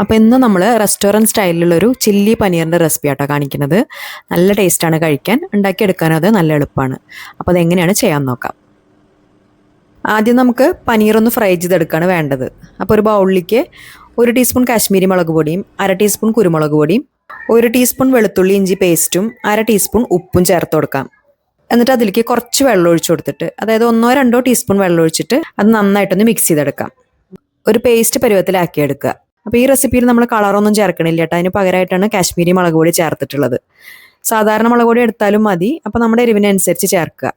അപ്പോൾ ഇന്ന് നമ്മൾ റെസ്റ്റോറന്റ് സ്റ്റൈലിലുള്ളൊരു ചില്ലി പനീറിന്റെ റെസിപ്പി ആട്ടോ കാണിക്കുന്നത്. നല്ല ടേസ്റ്റാണ് കഴിക്കാൻ. ഉണ്ടാക്കിയെടുക്കാനും അത് നല്ല എളുപ്പമാണ് അപ്പോൾ അതെങ്ങനെയാണ് ചെയ്യാൻ നോക്കാം. ആദ്യം നമുക്ക് പനീർ ഒന്ന് ഫ്രൈ ചെയ്തെടുക്കുകയാണ് വേണ്ടത്. അപ്പോൾ ഒരു ബൗളിലേക്ക് ഒരു ടീസ്പൂൺ കാശ്മീരി മുളക് പൊടിയും അര ടീസ്പൂൺ കുരുമുളക് പൊടിയും ഒരു ടീസ്പൂൺ വെളുത്തുള്ളി ഇഞ്ചി പേസ്റ്റും അര ടീസ്പൂൺ ഉപ്പും ചേർത്ത് കൊടുക്കാം. എന്നിട്ട് അതിലേക്ക് കുറച്ച് വെള്ളം ഒഴിച്ചു കൊടുത്തിട്ട് അതായത് ഒന്നോ രണ്ടോ ടീസ്പൂൺ വെള്ളം ഒഴിച്ചിട്ട് അത് നന്നായിട്ടൊന്ന് മിക്സ് ചെയ്തെടുക്കാം. ഒരു പേസ്റ്റ് പരുവത്തിലാക്കി എടുക്കുക അപ്പോൾ ഈ റെസിപ്പിയിൽ നമ്മൾ കളറൊന്നും ചേർക്കണില്ല കേട്ടോ അതിന് പകരമായിട്ടാണ് കാശ്മീരി മുളക് പൊടി ചേർത്തിട്ടുള്ളത്. സാധാരണ മുളക് പൊടി എടുത്താലും മതി. അപ്പോൾ നമ്മുടെ എരിവിനനുസരിച്ച് ചേർക്കുക.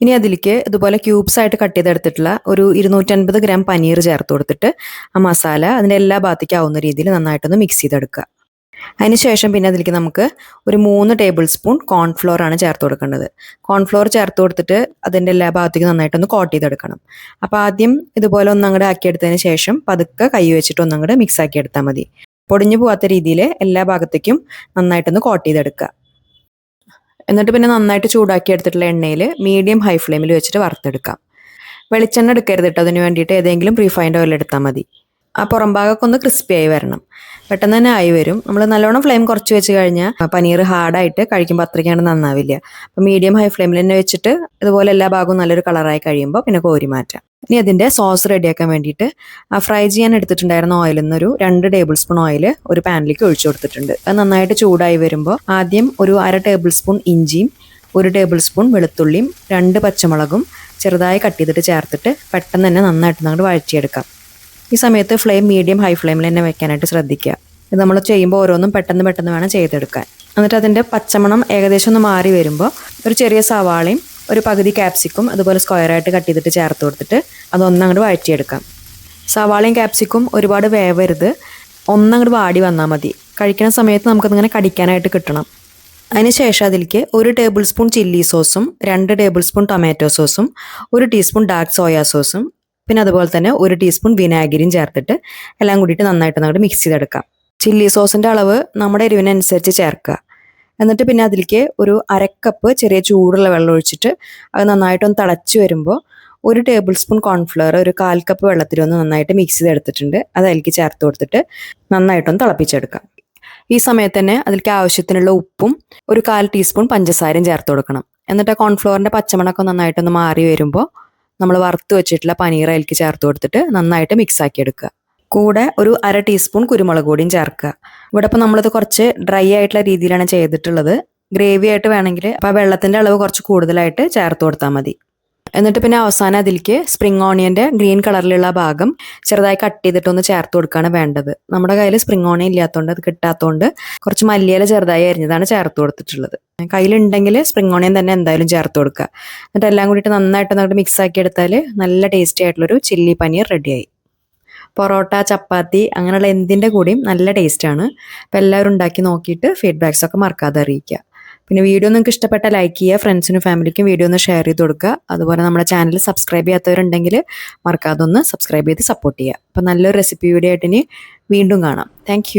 ഇനി അതിലേക്ക് ഇതുപോലെ ക്യൂബ്സ് ആയിട്ട് കട്ട് ചെയ്തെടുത്തിട്ടുള്ള ഒരു ഇരുന്നൂറ്റൻപത് ഗ്രാം പനീർ ചേർത്ത് കൊടുത്തിട്ട് ആ മസാല അതിന്റെ എല്ലാ ഭാഗത്തേക്കാവുന്ന രീതിയിൽ നന്നായിട്ടൊന്ന് മിക്സ് ചെയ്തെടുക്കുക. അതിനുശേഷം പിന്നെ അതിലേക്ക് നമുക്ക് ഒരു മൂന്ന് ടേബിൾ സ്പൂൺ കോൺഫ്ലോർ ആണ് ചേർത്ത് കൊടുക്കേണ്ടത്. കോൺഫ്ലോർ ചേർത്ത് കൊടുത്തിട്ട് അതിന്റെ എല്ലാ ഭാഗത്തേക്ക് നന്നായിട്ടൊന്ന് കോട്ട് ചെയ്തെടുക്കണം. അപ്പോൾ ആദ്യം ഇതുപോലെ ഒന്ന് അങ്ങോട്ട് ആക്കിയെടുത്തതിന് ശേഷം പതുക്കെ കൈ വെച്ചിട്ട് ഒന്നങ്ങോട്ട് മിക്സ് ആക്കി എടുത്താൽ മതി. പൊടിഞ്ഞു പോകാത്ത രീതിയിൽ എല്ലാ ഭാഗത്തേക്കും നന്നായിട്ടൊന്ന് കോട്ട് ചെയ്തെടുക്കുക. എന്നിട്ട് പിന്നെ നന്നായിട്ട് ചൂടാക്കി എടുത്തിട്ടുള്ള എണ്ണയിൽ മീഡിയം ഹൈ ഫ്ലെയിമിൽ വെച്ചിട്ട് വറുത്തെടുക്കാം. വെളിച്ചെണ്ണ എടുക്കരുത് കേട്ടോ. അതിന് വേണ്ടിയിട്ട് ഏതെങ്കിലും റീഫൈൻഡ് ഓയിൽ എടുത്താൽ മതി. ആ പുറം ഭാഗമൊക്കെ ഒന്ന് ക്രിസ്പി ആയി വരണം. പെട്ടെന്ന് തന്നെ ആയി വരും. നമ്മൾ നല്ലോണം ഫ്ലെയിം കുറച്ച് വെച്ച് കഴിഞ്ഞാൽ പനീർ ഹാർഡായിട്ട് കഴിക്കുമ്പോൾ അത്രയ്ക്കാണ് നന്നാവില്ല. അപ്പം മീഡിയം ഹൈ ഫ്ലെയിമിൽ തന്നെ വെച്ചിട്ട് ഇതുപോലെ എല്ലാ ഭാഗവും നല്ലൊരു കളറായി കഴിയുമ്പോൾ പിന്നെ കോരി മാറ്റാം. ഇനി അതിന്റെ സോസ് റെഡിയാക്കാൻ വേണ്ടിയിട്ട് ആ ഫ്രൈ ചെയ്യാൻ എടുത്തിട്ടുണ്ടായിരുന്ന ഓയിലിൽ നിന്നൊരു രണ്ട് ടേബിൾ സ്പൂൺ ഓയിൽ ഒരു പാനിലേക്ക് ഒഴിച്ചു കൊടുത്തിട്ടുണ്ട്. അത് നന്നായിട്ട് ചൂടായി വരുമ്പോൾ ആദ്യം ഒരു അര ടേബിൾ സ്പൂൺ ഇഞ്ചിയും ഒരു ടേബിൾ സ്പൂൺ വെളുത്തുള്ളിയും രണ്ട് പച്ചമുളകും ചെറുതായി കട്ട് ചെയ്തിട്ട് ചേർത്തിട്ട് പെട്ടെന്ന് തന്നെ നന്നായിട്ട് അങ്ങോട്ട് വഴറ്റിയെടുക്കാം. ഈ സമയത്ത് ഫ്ലെയിം മീഡിയം ഹൈ ഫ്ലെയിമിൽ തന്നെ വെക്കാനായിട്ട് ശ്രദ്ധിക്കുക. ഇത് നമ്മൾ ചെയ്യുമ്പോൾ ഓരോന്നും പെട്ടെന്ന് പെട്ടെന്ന് വേണം ചെയ്തെടുക്കാൻ. എന്നിട്ട് അതിന്റെ പച്ചമണം ഏകദേശം ഒന്ന് മാറി വരുമ്പോൾ ഒരു ചെറിയ സവാളയും ഒരു പകുതി ക്യാപ്സിക്കും അതുപോലെ സ്ക്വയറായിട്ട് കട്ട് ചെയ്തിട്ട് ചേർത്ത് കൊടുത്തിട്ട് അതൊന്നങ്ങോട്ട് വഴറ്റിയെടുക്കാം. സവാളയും ക്യാപ്സിക്കും ഒരുപാട് വേവരുത്. ഒന്നങ്ങോട്ട് വാടി വന്നാൽ മതി. കഴിക്കുന്ന സമയത്ത് നമുക്കതിങ്ങനെ കടിക്കാനായിട്ട് കിട്ടണം. അതിനുശേഷം അതിലേക്ക് ഒരു ടേബിൾ സ്പൂൺ ചില്ലി സോസും രണ്ട് ടേബിൾ സ്പൂൺ ടൊമാറ്റോ സോസും ഒരു ടീസ്പൂൺ ഡാർക്ക് സോയാ സോസും പിന്നെ അതുപോലെ തന്നെ ഒരു ടീസ്പൂൺ വിനാഗിരിയും ചേർത്തിട്ട് എല്ലാം കൂടിയിട്ട് നന്നായിട്ട് അങ്ങോട്ട് മിക്സ് ചെയ്തെടുക്കാം. ചില്ലി സോസിന്റെ അളവ് നമ്മുടെ എരിവിനനുസരിച്ച് ചേർക്കുക. എന്നിട്ട് പിന്നെ അതിലേക്ക് ഒരു അരക്കപ്പ് ചെറിയ ചൂടുള്ള വെള്ളം ഒഴിച്ചിട്ട് അത് നന്നായിട്ടൊന്ന് തിളച്ച് വരുമ്പോൾ ഒരു ടേബിൾ സ്പൂൺ കോൺഫ്ലവർ ഒരു കാൽ കപ്പ് വെള്ളത്തിൽ ഒന്ന് നന്നായിട്ട് മിക്സ് ചെയ്തെടുത്തിട്ടുണ്ട്. അത് അതിലേക്ക് ചേർത്ത് കൊടുത്തിട്ട് നന്നായിട്ടൊന്ന് തിളപ്പിച്ചെടുക്കാം. ഈ സമയത്ത് തന്നെ അതിലേക്ക് ആവശ്യത്തിനുള്ള ഉപ്പും ഒരു കാൽ ടീസ്പൂൺ പഞ്ചസാരയും ചേർത്ത് കൊടുക്കണം. എന്നിട്ട് കോൺഫ്ലവറിന്റെ പച്ചമണക്കം നന്നായിട്ടൊന്ന് മാറി വരുമ്പോൾ നമ്മൾ വറുത്ത് വെച്ചിട്ടുള്ള പനീർ അതിലേക്ക് ചേർത്ത് കൊടുത്തിട്ട് നന്നായിട്ട് മിക്സ് ആക്കി എടുക്കുക. കൂടെ ഒരു അര ടീസ്പൂൺ കുരുമുളക് പൊടിയും ചേർക്കുക. ഇവിടെ ഇപ്പോൾ നമ്മളിത് കുറച്ച് ഡ്രൈ ആയിട്ടുള്ള രീതിയിലാണ് ചെയ്തിട്ടുള്ളത്. ഗ്രേവി ആയിട്ട് വേണമെങ്കിൽ അപ്പോൾ വെള്ളത്തിന്റെ അളവ് കുറച്ച് കൂടുതലായിട്ട് ചേർത്ത് കൊടുത്താൽ മതി. എന്നിട്ട് പിന്നെ അവസാനം അതിലേക്ക് സ്പ്രിംഗ് ഓണിയന്റെ ഗ്രീൻ കളറിലുള്ള ഭാഗം ചെറുതായി കട്ട് ചെയ്തിട്ട് ഒന്ന് ചേർത്ത് കൊടുക്കുകയാണ് വേണ്ടത്. നമ്മുടെ കയ്യിൽ സ്പ്രിംഗ് ഓണിയൻ ഇല്ലാത്തതുകൊണ്ട് അത് കിട്ടാത്തതുകൊണ്ട് കുറച്ച് മല്ലിയില ചെറുതായി അരിഞ്ഞതാണ് ചേർത്ത് കൊടുത്തിട്ടുള്ളത്. കയ്യിലുണ്ടെങ്കിൽ സ്പ്രിംഗ് ഓണിയൻ തന്നെ എന്തായാലും ചേർത്ത് കൊടുക്കുക. എന്നിട്ട് എല്ലാം കൂടിയിട്ട് നന്നായിട്ട് നമ്മൾ മിക്സ് ആക്കി എടുത്താൽ നല്ല ടേസ്റ്റി ആയിട്ടുള്ളൊരു ചില്ലി പനീർ റെഡിയായി പൊറോട്ട ചപ്പാത്തി അങ്ങനെയുള്ള എന്തിന്റെ കൂടിയും നല്ല ടേസ്റ്റാണ് അപ്പോൾ എല്ലാവരും ഉണ്ടാക്കി നോക്കിയിട്ട് ഫീഡ്ബാക്സ് ഒക്കെ മറക്കാതെ അറിയിക്കുക. പിന്നെ വീഡിയോ നിങ്ങൾക്ക് ഇഷ്ടപ്പെട്ട ലൈക്ക് ചെയ്യുക ഫ്രണ്ട്സിനും ഫാമിലിക്കും വീഡിയോ ഒന്ന് ഷെയർ ചെയ്ത് കൊടുക്കുക. അതുപോലെ നമ്മുടെ ചാനൽ സബ്സ്ക്രൈബ് ചെയ്യാത്തവരുണ്ടെങ്കിൽ മറക്കാതെ ഒന്ന് സബ്സ്ക്രൈബ് ചെയ്ത് സപ്പോർട്ട് ചെയ്യുക. അപ്പോൾ നല്ലൊരു റെസിപ്പി വീഡിയോ ആയിട്ട് ഇനി വീണ്ടും കാണാം. താങ്ക്